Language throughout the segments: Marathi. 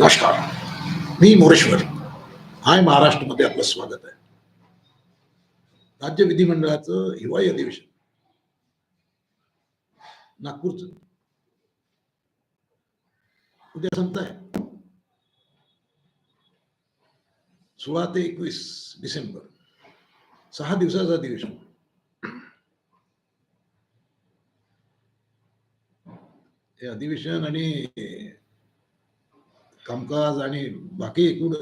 नमस्कार. मी मोरेश्वर. हाय महाराष्ट्रमध्ये आपलं स्वागत आहे. राज्य विधिमंडळाचं हिवाळी अधिवेशन. नागपूरचं. उद्या संपत आहे. सोळा ते एकवीस डिसेंबर. सहा दिवसाचं अधिवेशन. हे अधिवेशन आणि कामकाज आणि बाकी एकूण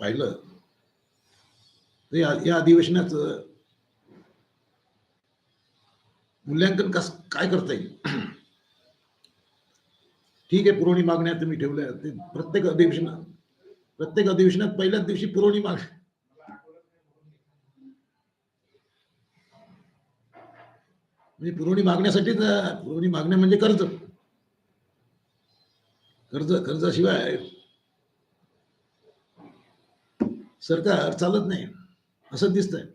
पाहिलं तर या या अधिवेशनाचं मूल्यांकन कस काय करता येईल? ठीक आहे पुरवणी मागण्या तुम्ही ठेवल्या. ते प्रत्येक अधिवेशनात प्रत्येक अधिवेशनात पहिल्याच दिवशी पुरवणी माग म्हणजे पुरवणी मागण्यासाठीच पुरवणी मागण्या म्हणजे कर्ज. कर्ज कर्जाशिवाय सरकार चालत नाही. असं दिसतंय.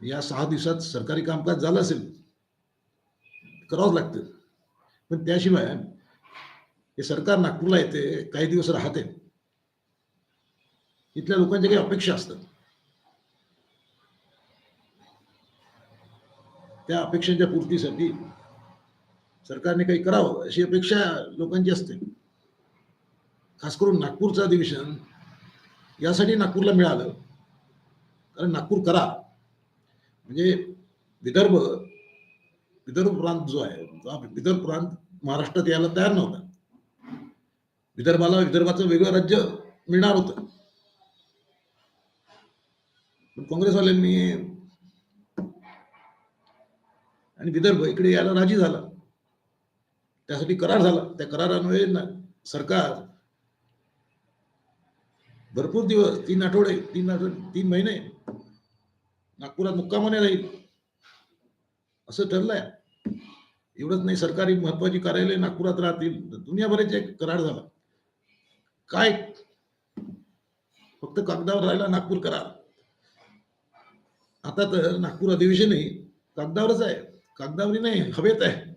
या सहा दिवसात सरकारी कामकाज झालं असेल करावंच लागतं. पण त्याशिवाय हे सरकार नागपूरला येते काही दिवस राहते. इथल्या लोकांच्या काही अपेक्षा असतात. त्या अपेक्षांच्या पूर्तीसाठी सरकारने काही करावं अशी अपेक्षा लोकांची असते. खास करून नागपूरचं अधिवेशन यासाठी नागपूरला मिळालं. कारण नागपूर करा. म्हणजे विदर्भ विदर्भ प्रांत जो आहे विदर्भ प्रांत महाराष्ट्रात यायला तयार नव्हता. विदर्भाला विदर्भाचं वेगळं राज्य मिळणार होतं. पण काँग्रेसवाल्यांनी आणि विदर्भ इकडे यायला राजी झाला. त्यासाठी करार झाला. त्या करारान्वये सरकार भरपूर दिवस तीन आठवडे तीन आठवडे तीन महिने नागपुरात मुक्कामाने राहील. असं ठरलंय. एवढंच नाही सरकारी महत्वाची कार्यालय नागपुरात राहतील. दुनियाभराचे करार झाला. काय? फक्त कागदावर राहिला नागपूर करार. आता तर नागपूर अधिवेशनही कागदावरच आहे. कागदावरी नाही हवेत आहे.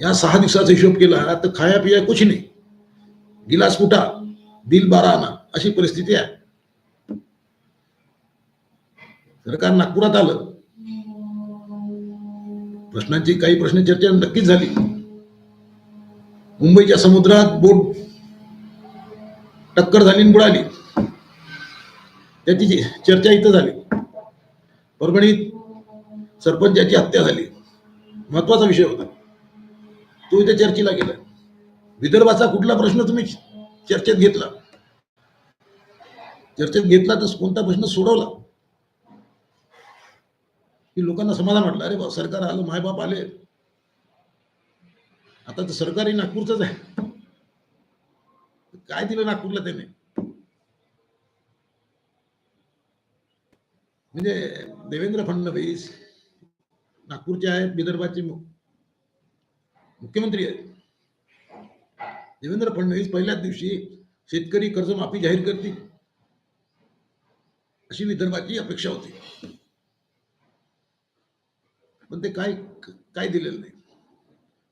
या सहा दिवसाचा हिशोब केला तर खाया पिया कुछ नाही. गिलास फुटा दिल बारा आणा अशी परिस्थिती आहे. सरकार नागपुरात आलं. प्रश्नांची काही प्रश्न चर्चा नक्कीच झाली. मुंबईच्या समुद्रात बोट टक्कर झाली आणि बुडाली. त्याची जी चर्चा इथं झाली. परभणीत सरपंचाची हत्या झाली. महत्त्वाचा विषय होता. तो इथे चर्चेला गेला विदर्भाचा कुठला प्रश्न तुम्ही चर्चेत घेतला? चर्चेत घेतला तर कोणता प्रश्न सोडवला? की लोकांना समाधान वाटलं अरे बा सरकार आलं मायबाप आले. आता तर सरकारही नागपूरच आहे. काय दिलं नागपूरला त्याने? म्हणजे देवेंद्र फडणवीस नागपूरचे आहेत विदर्भाचे मुख्यमंत्री आहेत. देवेंद्र फडणवीस पहिल्याच दिवशी शेतकरी कर्जमाफी जाहीर करतील अशी विदर्भाची अपेक्षा होती. पण ते काय काय दिलेलं नाही.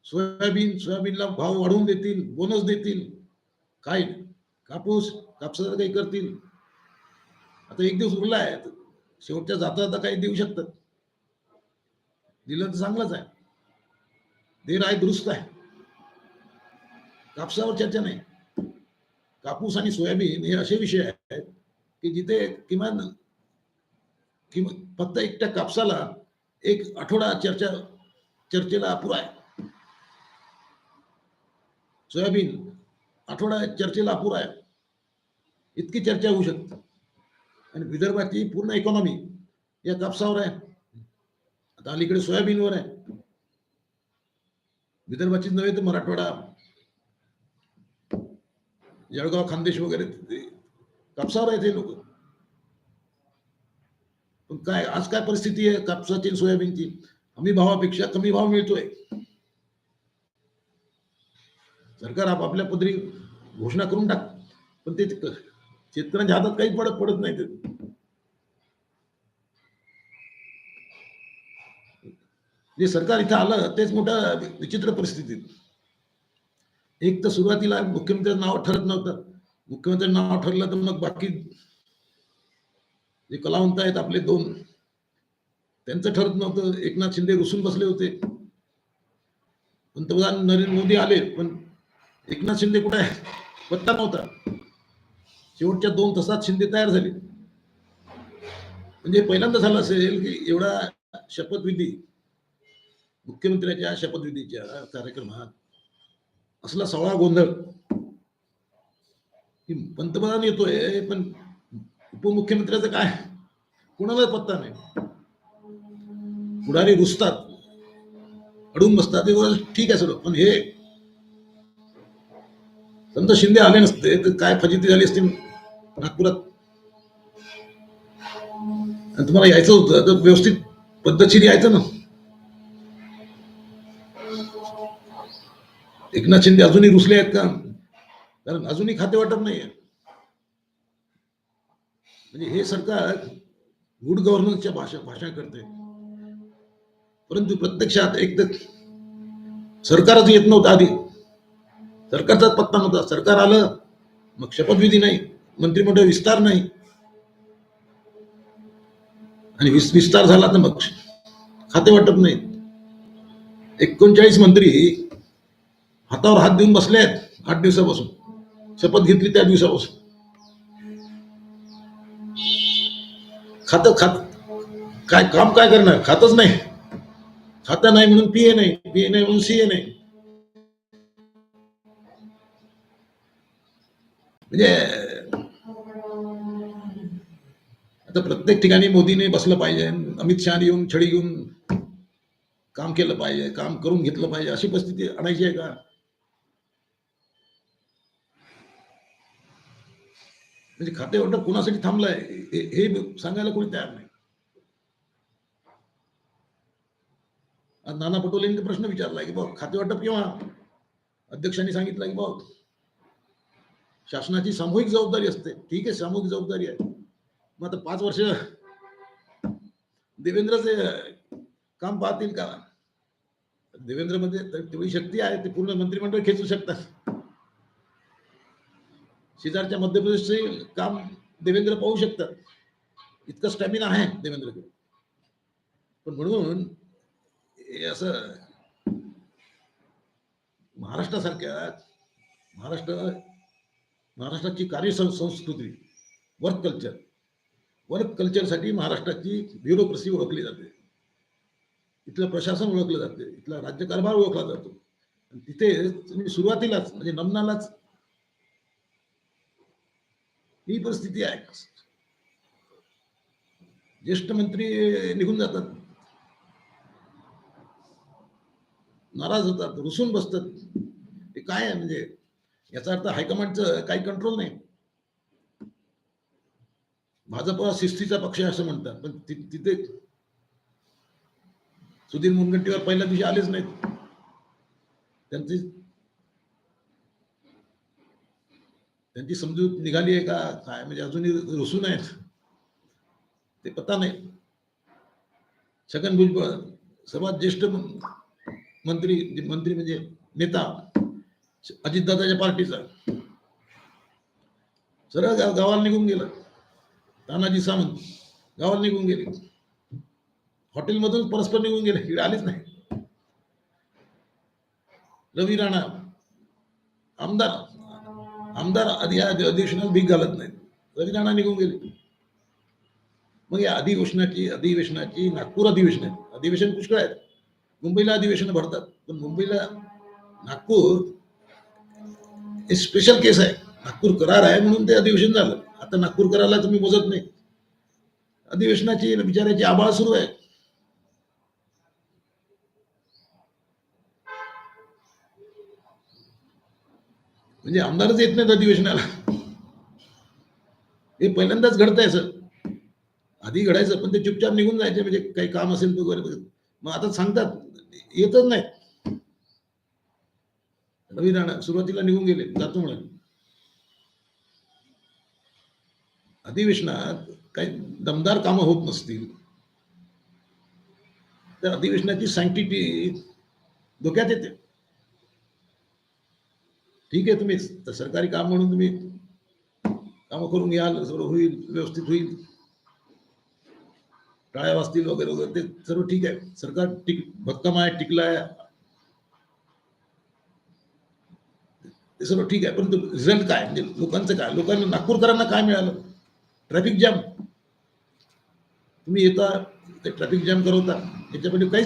सोयाबीन सोयाबीनला भाव वाढवून देतील बोनस देतील. काय कापूस कापसाचं काही करतील. आता एक दिवस उरला आहे शेवटच्या जाता जाता काही देऊ शकतात. दिलं तर चांगलंच आहे. देर आहे दुरुस्त आहे. कापसावर चर्चा नाही. कापूस आणि सोयाबीन हे असे विषय आहेत की जिथे किमान किमान फक्त एकट्या कापसाला एक आठवडा चर्चा चर्चेला अपुरा आहे. सोयाबीन आठवडा चर्चेला अपुरा आहे. इतकी चर्चा होऊ शकते. आणि विदर्भाची पूर्ण इकॉनॉमी या कापसावर आहे. आता अलीकडे सोयाबीनवर आहे. विदर्भाचीच नव्हे तर मराठवाडा. जळगाव खानदेश वगैरे ते कापसावर आहे ते लोक. पण काय आज काय परिस्थिती आहे? कापसाची सोयाबीनची. हमी भावापेक्षा कमी भाव मिळतोय. सरकार आपापल्या पदरी घोषणा करून टाक. पण ते शेतकऱ्यांच्या हातात काही पडत पडत नाही ते. जे सरकार इथं आलं तेच मोठं विचित्र परिस्थितीत एक तर सुरुवातीला मुख्यमंत्र्यांचं नाव ठरत नव्हतं. मुख्यमंत्री नाव ठरलं तर मग बाकी जे कलावंत आहेत आपले दोन त्यांचं ठरत नव्हतं. एकनाथ शिंदे रुसून बसले होते. पंतप्रधान नरेंद्र मोदी आले पण एकनाथ शिंदे कुठे आहे पत्ता नव्हता. शेवटच्या दोन तासात शिंदे तयार झाले. म्हणजे पहिल्यांदा झालं असेल की एवढा शपथविधी मुख्यमंत्र्याच्या शपथविधीच्या कार्यक्रमात असला सवळा गोंधळ की पंतप्रधान येतोय पण उपमुख्यमंत्र्याचं काय? कुणाला पत्ता नाही. पुढारी रुसतात अडून बसतात ते ठीक आहे सर पण हे संत शिंदे आले नसते तर काय फजिती झाली असती नागपुरात? तुम्हाला यायचं होतं तर व्यवस्थित पद्धतशीर यायचं ना. एकनाथ शिंदे अजूनही रुसले आहेत का? कारण अजूनही खाते वाटप नाही म्हणजे हे सरकार गुड गव्हर्नन्सच्या भाषा भाषा करते परंतु प्रत्यक्षात एक तर सरकारच येत नव्हतं आधी. सरकारचाच पत्ता नव्हता. सरकार आलं मग शपथविधी नाही मंत्रिमंडळ विस्तार नाही. आणि विस- विस्तार झाला तर मग खाते वाटप नाही एकोणचाळीस मंत्री हातावर हात देऊन बसले आहेत आठ दिवसापासून. शपथ घेतली त्या दिवसापासून. खात खात काय काम काय करणार? खातच नाही. खाता नाही म्हणून पीए नाही पीए नाही म्हणून सीए नाही. म्हणजे आता प्रत्येक ठिकाणी मोदीने बसलं पाहिजे अमित शहा येऊन छडी घेऊन काम केलं पाहिजे काम करून घेतलं पाहिजे अशी परिस्थिती आणायची आहे का? म्हणजे खाते वाटप कोणासाठी थांबलंय? हे हे सांगायला कोणी तयार नाही. नाना पटोलेंनी प्रश्न विचारला की बघ खाते वाटप केव्हा? अध्यक्षांनी सांगितलं की बघ शासनाची सामूहिक जबाबदारी असते. ठीक आहे सामूहिक जबाबदारी आहे. मग आता पाच वर्ष देवेंद्रचे काम पाहतील का? देवेंद्रमध्ये तर तेवढी शक्ती आहे ते पूर्ण मंत्रिमंडळ खेचू शकतात. शेजारच्या मध्य प्रदेशचे काम देवेंद्र पाहू शकतात. इतकं स्टॅमिना आहे देवेंद्रकडे. पण म्हणून असं महाराष्ट्रासारख्या महाराष्ट्र महाराष्ट्राची कार्य संस्कृती वर्क कल्चर वर्क कल्चरसाठी महाराष्ट्राची ब्युरोक्रेसी ओळखली जाते. इथलं प्रशासन ओळखलं जाते इथला राज्यकारभार ओळखला जातो. तिथे तुम्ही सुरुवातीलाच म्हणजे नमनालाच ही परिस्थिती आहे ज्येष्ठ मंत्री निघून जातात. नाराज होतात रुसून बसतात. ते काय आहे म्हणजे? याचा अर्थ हायकमांडचं काही कंट्रोल नाही. भाजप हा शिस्तीचा पक्ष आहे असं म्हणतात पण तिथे सुधीर मुनगंटीवार पहिल्या दिवशी आलेच नाहीत. त्यांची त्यांची समजूत निघाली आहे का? काय? म्हणजे अजूनही रुसून आहेत ते पत्ता नाही. छगन भुजबळ सर्वात ज्येष्ठ मंत्री मंत्री म्हणजे नेता अजितदादाच्या पार्टीचा. सरळ गाव गावाला निघून गेला. तानाजी सावंत गावाला निघून गेले. हॉटेलमधून परस्पर निघून गेले. इकडे आलेच नाही. रवी राणा आमदार आमदार आधी या अधिवेशनाला भीक घालत नाहीत. रवी राणा निघून गेले. मग या अधिवेशनाची अधिवेशनाची नागपूर अधिवेशन आहे अधिवेशन पुष्कळ आहेत. मुंबईला अधिवेशन भरतात. पण मुंबईला नागपूर हे स्पेशल केस आहे. नागपूर करार आहे म्हणून ते अधिवेशन झालं. आता नागपूर करारला तुम्ही मोजत नाही. अधिवेशनाची विचाराची आबाळ सुरू आहे. म्हणजे आमदारच येत नाहीत अधिवेशनाला. हे पहिल्यांदाच घडतंय सर आधी घडायचं पण ते चुपचाप निघून जायचे म्हणजे काही काम असेल वगैरे मग आता सांगतात येतच नाही रवी राणा सुरुवातीला निघून गेले जातो म्हणून. अधिवेशनात काही दमदार कामं होत नसतील. तर अधिवेशनाची सँक्टिटी धोक्यात येते. ठीक आहे तुम्ही स- सरकारी काम म्हणून तुम्ही कामं करून याल सर्व होईल व्यवस्थित होईल टाळ्या वाजतील वगैरे वगैरे, ते सर्व ठीक आहे. सरकार टिक, भक्कम आहे, टिकलं आहे. ते सर्व ठीक आहे, परंतु रिझल्ट काय? म्हणजे लोकांचं काय? लोकांना, नागपूरकरांना काय मिळालं? ट्रॅफिक जॅम तुम्ही येता, ते ट्रॅफिक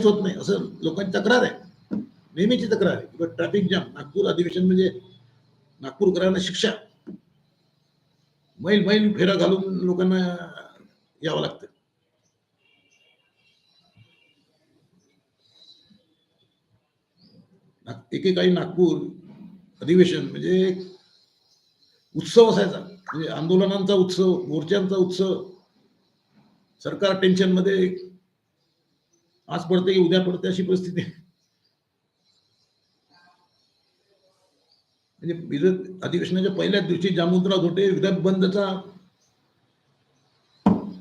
होत नाही. असं लोकांची तक्रार आहे. नेहमीची तक्रार आहे. किंवा ट्रॅफिक जॅम नागपूर अधिवेशन म्हणजे नागपूरकरांना शिक्षा. मैल मैल फेरा घालून लोकांना यावं लागतं. एकेकाळी नागपूर अधिवेशन म्हणजे उत्सव असायचा. म्हणजे आंदोलनांचा उत्सव मोर्चांचा उत्सव. सरकार टेन्शनमध्ये आज पडते की उद्या पडते अशी परिस्थिती. म्हणजे विदर्भ अधिवेशनाच्या पहिल्याच दिवशी जामोद्रा धोटे विदर्भ बंदचा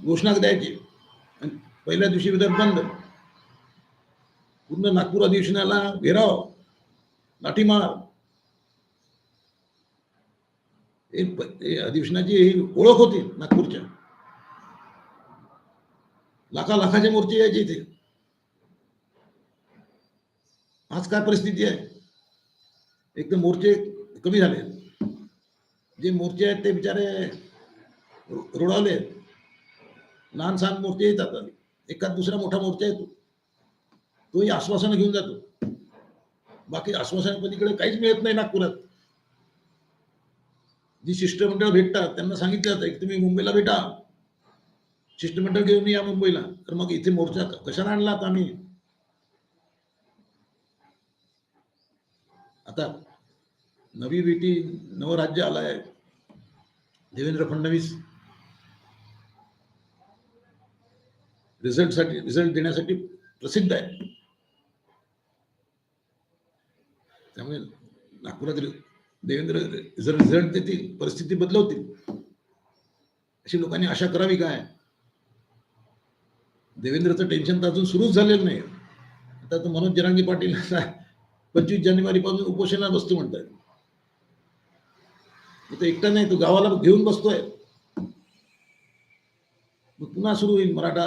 घोषणा द्यायची. आणि पहिल्या दिवशी विदर्भ बंद. पूर्ण नागपूर अधिवेशनाला घेराव लाठीमार. अधिवेशनाची ही ओळख होती नागपूरच्या. लाखा लाखाचे मोर्चे यायची इथे. आज काय परिस्थिती आहे? एक तर मोर्चे कमी झाले. जे मोर्चे आहेत ते बिचारे रुडावले लहान सहान मूर्ती येतात एखाद दुसरा मोठा मोर्चा येतो तोही आश्वासनं घेऊन जातो. बाकी आश्वासन पलीकडे काहीच मिळत नाही नागपुरात. जी शिष्टमंडळ भेटतात त्यांना सांगितलं जातं की तुम्ही मुंबईला भेटा. शिष्टमंडळ घेऊन या मुंबईला. तर मग इथे मोर्चा कशाला आणला आता आम्ही? आता नवी बेटी नवराज्य आलाय. देवेंद्र फडणवीस. रिझल्टसाठी रिझल्ट देण्यासाठी प्रसिद्ध आहे. त्यामुळे नागपुरात देवेंद्र जर रिझल्ट देतील परिस्थिती बदलवतील अशी लोकांनी आशा करावी काय? देवेंद्रचं टेन्शन तर अजून सुरूच झालेलं नाही. आता तर मनोज जरांगी पाटील पंचवीस जानेवारी पासून उपोषणाला बसतो म्हणतात. तो एकटा नाही तो गावाला घेऊन बसतोय. पुन्हा सुरू होईल मराठा.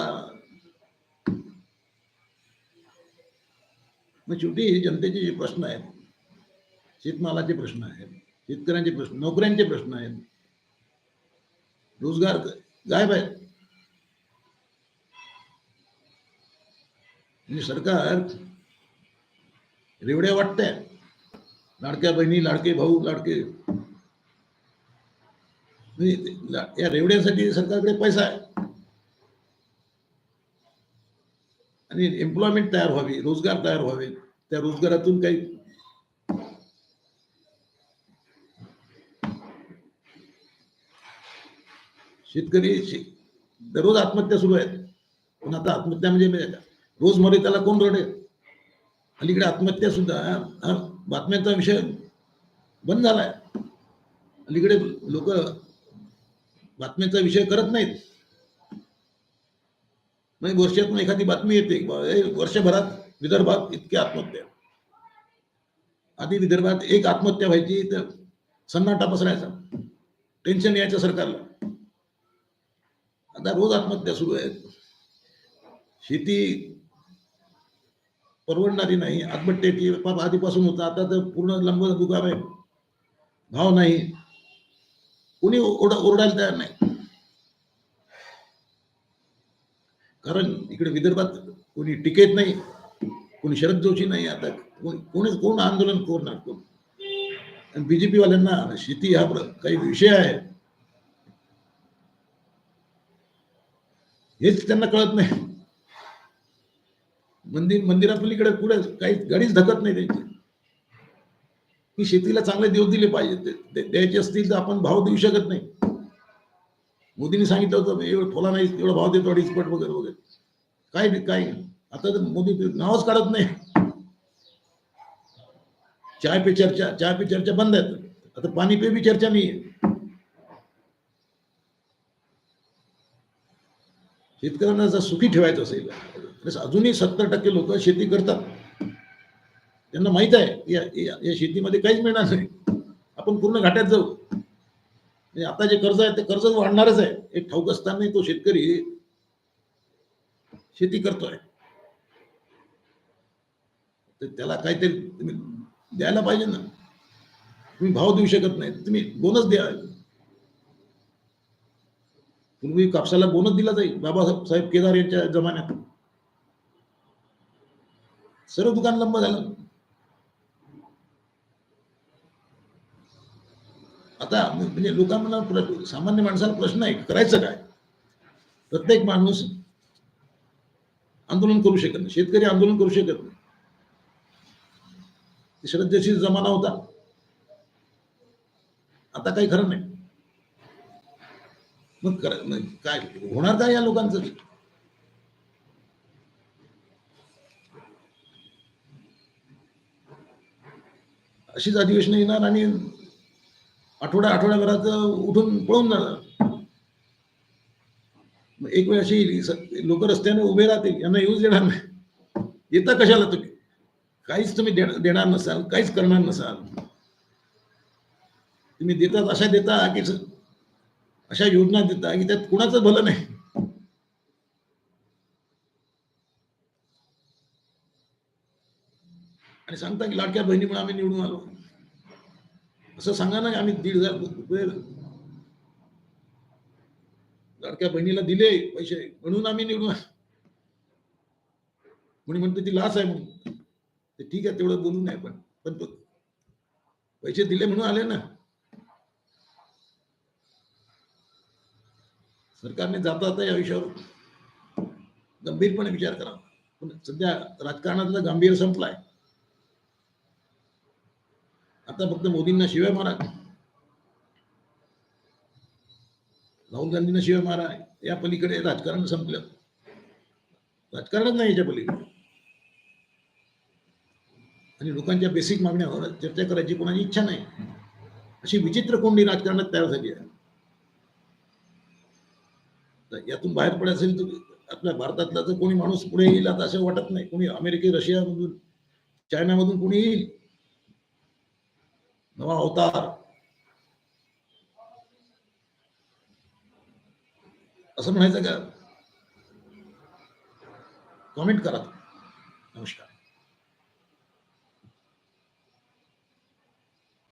मग शेवटी जनतेचे जे प्रश्न आहेत, शेतमालाचे प्रश्न आहेत, शेतकऱ्यांचे प्रश्न, नोकऱ्यांचे प्रश्न आहेत. रोज़गार गायब आहे म्हणजे सरकार रेवड्या वाटतंय. लाडक्या बहिणी, लाडके भाऊ, लाडके म्हणजे या रेवड्यासाठी सरकारकडे पैसा आहे. आणि एम्प्लॉयमेंट तयार व्हावी रोजगार तयार व्हावे. त्या रोजगारातून काही शेतकरी शे- दररोज आत्महत्या सुरू आहेत. पण आता आत्महत्या म्हणजे रोज मरे त्याला कोण रडेल अलीकडे आत्महत्या सुद्धा हा बातम्यांचा विषय बंद झालाय. अलीकडे लोक बातम्यांचा विषय करत नाहीत. म्हणजे वर्षातून एखादी बातमी येते बा, वर्षभरात विदर्भात इतक्या आत्महत्या. आधी विदर्भात एक आत्महत्या व्हायची तर सन्नाटा पसरायचा. टेन्शन यायचं सरकारला. आता रोज आत्महत्या सुरू आहेत. शेती परवडणारी नाही. आत्महत्याची पाप आधीपासून होता. आता तर पूर्ण लंब दुकान आहे. भाव नाही. कुणी ओरडा ओरडायला तयार नाही. कारण इकडे विदर्भात कोणी टिकेत नाही कोणी शरद जोशी नाही आता कोणी कोण आंदोलन करणार कोण? आणि बीजेपी वाल्यांना शेती हा काही विषय आहे. हेच त्यांना कळत नाही. मंदिर मंदिरापलीकडे पुढे काही गाडीच धकत नाही त्यांची. की शेतीला चांगले देव दिले पाहिजे. द्यायचे असतील तर आपण भाव देऊ शकत नाही. मोदींनी सांगितलं होतं एवढं ठोला नाही एवढा भाव देतो अडीच पट वगैरे वगैरे. काय नाही, काय नाही. आता तर मोदी नावच काढत नाही. चाय पे चर्चा चाय पे चर्चा बंद आहेत. आता पाणी पे भी चर्चा नाही आहे शेतकऱ्यांना जर सुखी ठेवायचं असेल अजूनही सत्तर टक्के लोक शेती करतात. त्यांना माहीत आहे या या शेतीमध्ये काहीच मिळणार नाही. आपण पूर्ण घाट्यात जाऊ. म्हणजे आता जे कर्ज आहे ते कर्ज वाढणारच आहे. एक ठाऊक असताना तो शेतकरी शेती करतोय. तर त्याला काहीतरी तुम्ही द्यायला पाहिजे ना. तुम्ही भाव देऊ शकत नाही. तुम्ही बोनस द्या. पूर्वी कापसाला बोनस दिला जाईल. बाबासाहेब केदार यांच्या जमान्यात. सर्व दुकान लंब झालं. आता म्हणजे लोकांना सामान्य माणसाला प्रश्न आहे करायचं काय? प्रत्येक माणूस आंदोलन करू शकत नाही शेतकरी आंदोलन करू शकत नाही. श्रद्धेशी जमाना होता. आता काही खरं नाही. मग मग काय होणार काय या लोकांचं? अशीच अधिवेशन येणार आणि आठवड्या आठवड्याभरात उठून पळून जाणार मग एक वेळ अशी लोक रस्त्याने उभे राहतील यांना येऊच देणार नाही. येता कशाला तुम्ही? काहीच तुम्ही देणार देणार नसाल काहीच करणार नसाल. तुम्ही देतात अशा देता की अशा योजना देता की त्यात कुणाचं भलं नाही. आणि सांगता की लाडक्या बहिणीमुळे आम्ही निवडून आलो. असं सांगा ना की आम्ही दीड हजार रुपये लाडक्या बहिणीला दिले पैसे म्हणून आम्ही निवडून कोणी म्हणतो ती लाच आहे म्हणून. ते ठीक आहे तेवढं बोलू नये पण पण पैसे दिले म्हणून आले ना. सरकारने जाता जाता या विषयावर गंभीरपणे विचार करा. पण सध्या राजकारणातला गांभीर्य संपलाय. आता फक्त मोदींना शिवाय मारा. राहुल गांधींना शिवाय मारा. या पलीकडे राजकारण संपलं. राजकारणच नाही याच्या पलीकडे. आणि लोकांच्या बेसिक मागण्यावर चर्चा करायची कोणाची इच्छा नाही. अशी विचित्र कोंडी राजकारणात तयार झाली आहे. तर यातून बाहेर पडायचं असेल तर आपल्या भारतातला तर कोणी माणूस पुढे येईल आता असं वाटत नाही. कोणी अमेरिके रशियामधून चायनामधून कोणी येईल नवा अवतार. असं म्हणायचं का? कमेंट करा नमस्कार.